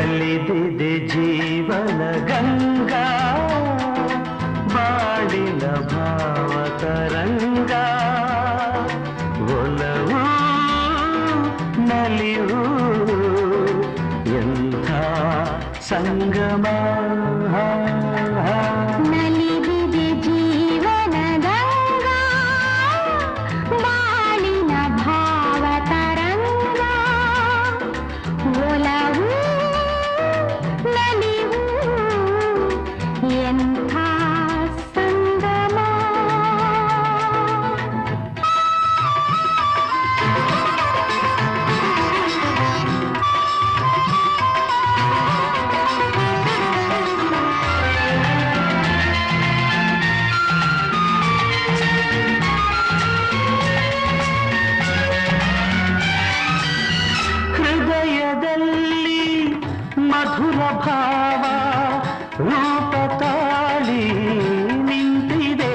ಚೆಲ್ಲಿದೆ ಜೀವನ ಗಂಗಾ ಬಾಳಿನ ಭಾವ ತರಂಗ ಒಲವು ನಲಿಯು ಎಂಥ ಸಂಗಮ ಭಾವ ರೂಪ ತಾಳಿ ನಿಂತಿದೆ.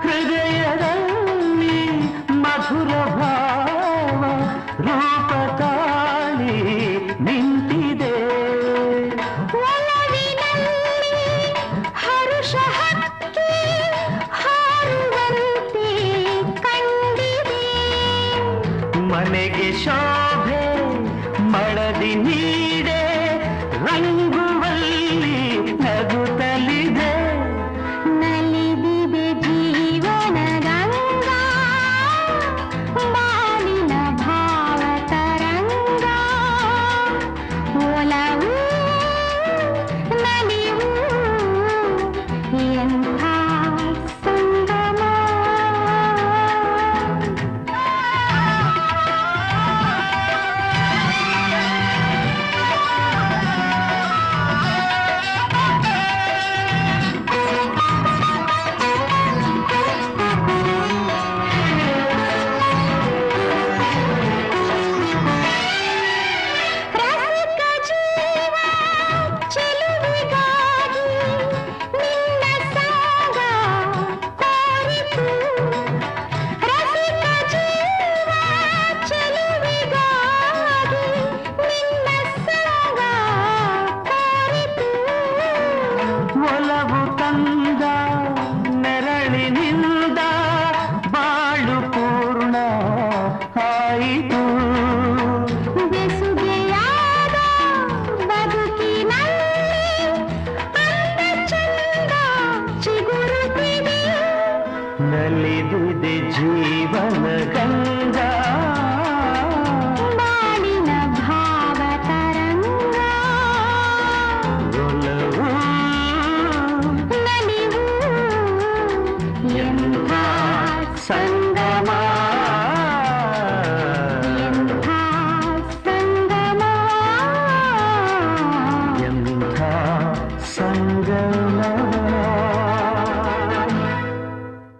ಹೃದಯದಲ್ಲಿ ಮಧುರ ಭಾವ ರೂಪ ನಿಂತಿದೆ. ಹರುಷ ಮನೆಗೆ ಶೋಭೆ ಮಳದಿ ನೀ ಒಲವು ತಂದ ನೆರಳಿನಿಂದ ಬಾಳು ಪೂರ್ಣ ಆಯಿತು